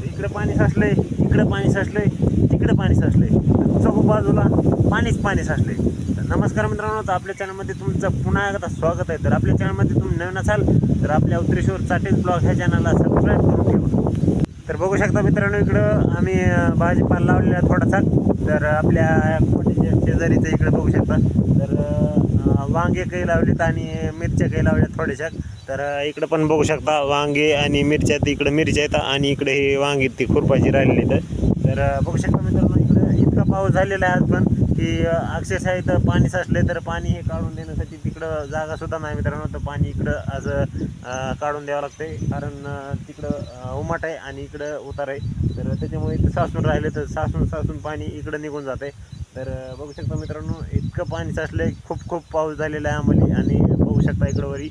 तर इकडं पाणी साचलंय इकडं पाणी साचलंय तिकडं पाणी साचलंय. तर बाजूला पाणीच पाणी साचलंय. तर नमस्कार मित्रांनो तर आपल्या चॅनलमध्ये तुमचं पुन्हा एकदा स्वागत आहे. तर आपल्या चॅनलमध्ये तुम्ही नवीन असाल तर आपल्या उत्तरेश्वर चाटेज ब्लॉग ह्या चॅनलला सबस्क्राईब करून ठेवा. तर बघू शकता मित्रांनो इकडं आम्ही भाजीपाला लावलेला आहे थोडासा. तर आपल्या शेजारीचं इकडं बघू शकता. तर वांगे काही लावलेत आणि मिरच्या काही लावल्यात थोड्याशा. तर इकडं पण बघू शकता वांगे आणि मिरच्या आहेत इकडं मिरच्या आहेत आणि इकडे हे वांगी ती खुरपाची राहिलेली तर बघू शकता मित्रांनो इकडं इतका पाऊस झालेला आहे आज पण की अक्षरशः इथं पाणी साचलंय तर पाणी हे काढून देण्यासाठी तिकडं जागा सुद्धा नाही मित्रांनो. तर पाणी इकडं असं काढून द्यावं लागते कारण तिकडं उमाट आहे आणि इकडं उतार आहे. तर त्याच्यामुळे इथं सासून राहिले तर सासून सासून पाणी इकडं निघून जाते आहे तर बघू शकता मित्रांनो इतकं पाणी साचलंय खूप खूप पाऊस झालेला आहे आम्हाला आणि बघू शकता इकडं वरी.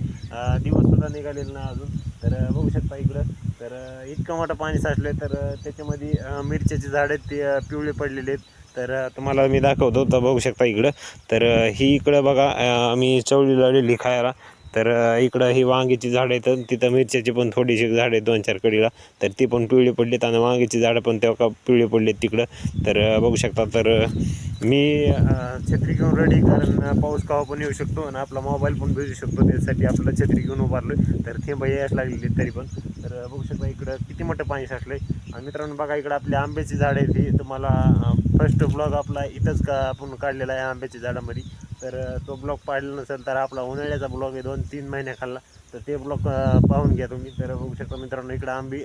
दिवससुद्धा निघालेलं ना अजून. तर बघू शकता इकडं. तर इतकं मोठं पाणी साचलं तर त्याच्यामध्ये मिरच्याचे झाड झाडं आहेत ते पिवळे पडलेले आहेत. तर तुम्हाला मी दाखवतो तर बघू शकता इकडं. तर ही इकडं बघा मी आम्ही चवळी लावलेली खायला. तर इकडं ही वांग्याची झाडं आहेत तिथं मिरच्याची पण थोडीशी झाडं आहेत दोन चार कडीला. तर ती पण पिवळी पडलीत आणि वांग्याची झाडं पण तेव्हा का पिवळी पडलीत तिकडं. तर बघू शकता तर मी छत्री घेऊन रेडी कारण पाऊस केव्हा पण येऊ शकतो आणि आपला मोबाईल पण भेजू शकतो. त्यासाठी आपलं छत्री घेऊन उभारलो तर थेंब यायला लागलेली तरी पण. तर बघू शकता इकडं किती मोठं पाणी साचलंय. आणि मित्रांनो बघा इकडं आपली आंब्याची झाडं आहेत ही. तुम्हाला फर्स्ट ब्लॉग आपला इथंच का आपण काढलेला आहे आंब्याच्या झाडामध्ये. तर तो ब्लॉग पाहिला नसेल तर आपला उन्हाळ्याचा ब्लॉग आहे दोन तीन महिन्या खाल्ला. तर ते ब्लॉग पाहून घ्या तुम्ही. तर बघू शकता मित्रांनो इकडं आंबी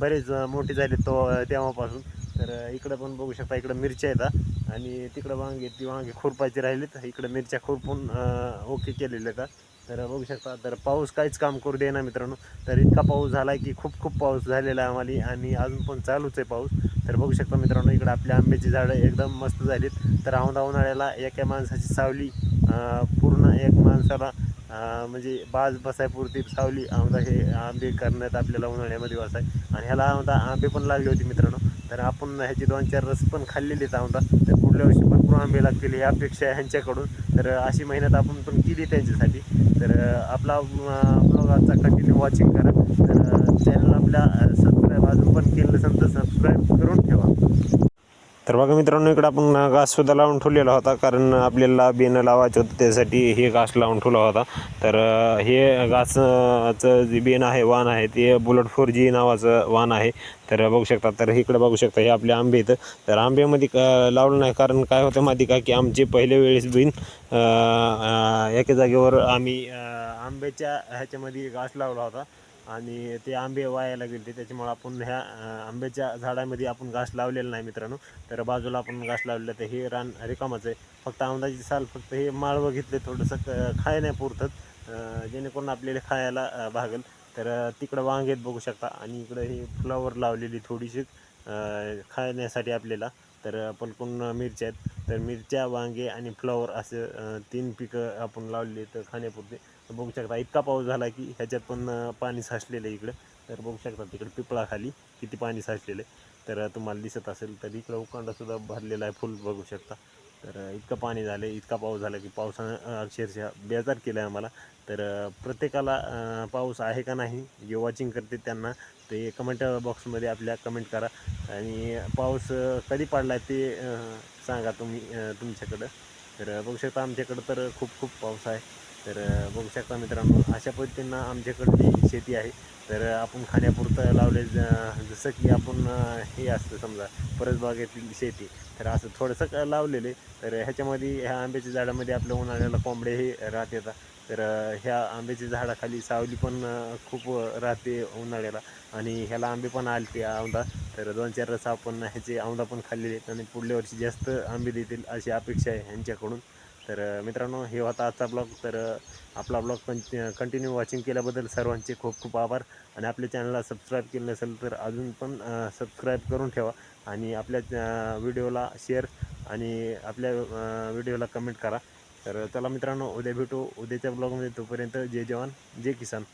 बरेच मोठी मोठे तो तेव्हापासून. तर इकडं पण बघू शकता इकडं मिरच्या येतात आणि तिकडं वांगे ती वांगे खुरपायची राहिलीत. इकडं मिरच्या खुरपून ओके केलेल्या आहेत तर बघू शकता तर पाऊस काहीच काम करू दे ना मित्रांनो. तर इतका पाऊस झाला आहे की खूप खूप पाऊस झालेला आहे आम्हाला आणि अजून पण चालूच आहे पाऊस. तर बघू शकता मित्रांनो इकडे आपल्या आंब्याची झाडं एकदम मस्त झालीत. तर औंधा उन्हाळ्याला एका माणसाची सावली पूर्ण एक माणसाला म्हणजे बाज बसायपुरती सावली औंधा हे आंबे करण्यात आपल्याला उन्हाळ्यामध्ये बसाय आणि ह्याला औंधा आंबे पण लागले होते मित्रांनो. तर आपण ह्याची दोन चार रस पण खाल्लेलेच आमदा तर पुढल्या वर्षी भरपूर आंबे लागतील ही अपेक्षा आहे ह्यांच्याकडून. तर अशी मेहनत आपण पण केली त्यांच्यासाठी. तर आपला ब्लॉग आजचा कंटिन्यू वॉचिंग करा. तर चॅनल आपल्या सबस्क्राईब अजून पण केलं नसेल तर सबस्क्राईब करून ठेवा. तर बघा मित्रांनो इकडं आपण घास सुद्धा लावून ठेवलेला होता कारण आपल्याला बियाणं लावायचं होतं त्यासाठी हे घास लावून ठेवला होता. तर हे घासचं जे बियाणं आहे वाण आहे ते बुलेट फोर जी नावाचं वाण आहे. तर बघू शकता तर इकडे बघू शकता हे आपले आंबे आहेत. तर आंब्यामध्ये क लावलं नाही कारण काय होतं माहिती का की आमचे पहिल्या वेळेस बिन एका जागेवर आम्ही आंब्याच्या ह्याच्यामध्ये घास लावला होता. आणि ते आंबे वायाला गेले त्याच्यामुळे आपण ह्या आंब्याच्या झाडामध्ये आपण घास लावलेला नाही मित्रांनो. तर बाजूला आपण घास लावलेलं तर हे रान रिकामच आहे. फक्त आंब्याची साल फक्त हे माळवं घेतले थोडंसं क- खाय नाही पुरतात जेणेकरून आपल्याला खायला भागेल. तर तिकडं वांगेत बघू शकता. आणि इकडं हे फ्लावर लावलेली थोडीशी खाण्यासाठी आपल्याला. तर पण कोण मिरच्या आहेत? तर मिरच्या वांगे आणि फ्लॉवर असं तीन पिकं आपण लावले तर खाण्यापुरते. तर बघू शकता इतका पाऊस झाला की ह्याच्यात पण पाणी साचलेलं आहे इकडं. तर बघू शकता तिकडे पिपळाखाली किती पाणी साचलेलं आहे. तर तुम्हाला दिसत असेल तर इकडं उकांडासुद्धा भरलेला आहे फुल बघू शकता. तर इतकं पाणी झालं इतका पाऊस झाला की पावसानं अक्षरशः बेजार केला आहे आम्हाला. तर प्रत्येकाला पाऊस आहे का नाही जे वॉचिंग करते त्यांना ते कमेंट बॉक्समध्ये आपल्या कमेंट करा. आणि पाऊस कधी पडला आहे ते सांगा तुम्ही तुमच्याकडं. तर बघू शकता आमच्याकडं तर खूप खूप पाऊस आहे. तर बघू शकता मित्रांनो अशा पद्धतीनं आमच्याकडली शेती आहे. तर आपण खाण्यापुरतं लावले ज- जसं की आपण हे असतं समजा परसबागेतील शेती. तर असं थोडंसं क- तर ह्याच्यामध्ये ह्या आंब्याच्या झाडामध्ये आपल्या उन्हाळ्याला कोंबडे हे राहत येतात. तर ह्या आंब्याच्या झाडाखाली सावली पण खूप राहते उन्हाळ्याला. आणि ह्याला आंबे पण आलते औंधा तर दोन चार रस आपण ह्याचे औंधा पण खाल्लेले आहेत. आणि पुढल्या वर्षी जास्त आंबे देतील अशी अपेक्षा आहे ह्यांच्याकडून. तर मित्रांनो हे होता आजचा ब्लॉग. तर आपला ब्लॉग कंटि कंटिन्यू वॉचिंग केल्याबद्दल सर्वांचे खूप खूप आभार. आणि आपल्या चॅनलला सबस्क्राईब केलं नसेल तर अजून पण सबस्क्राईब करून ठेवा. आणि आपल्या व्हिडिओला शेअर आणि आपल्या व्हिडिओला कमेंट करा. तर चला मित्रांनो उद्या भेटू. उद्याच्या ब्लॉगमध्ये तोपर्यंत जय जवान जय किसान.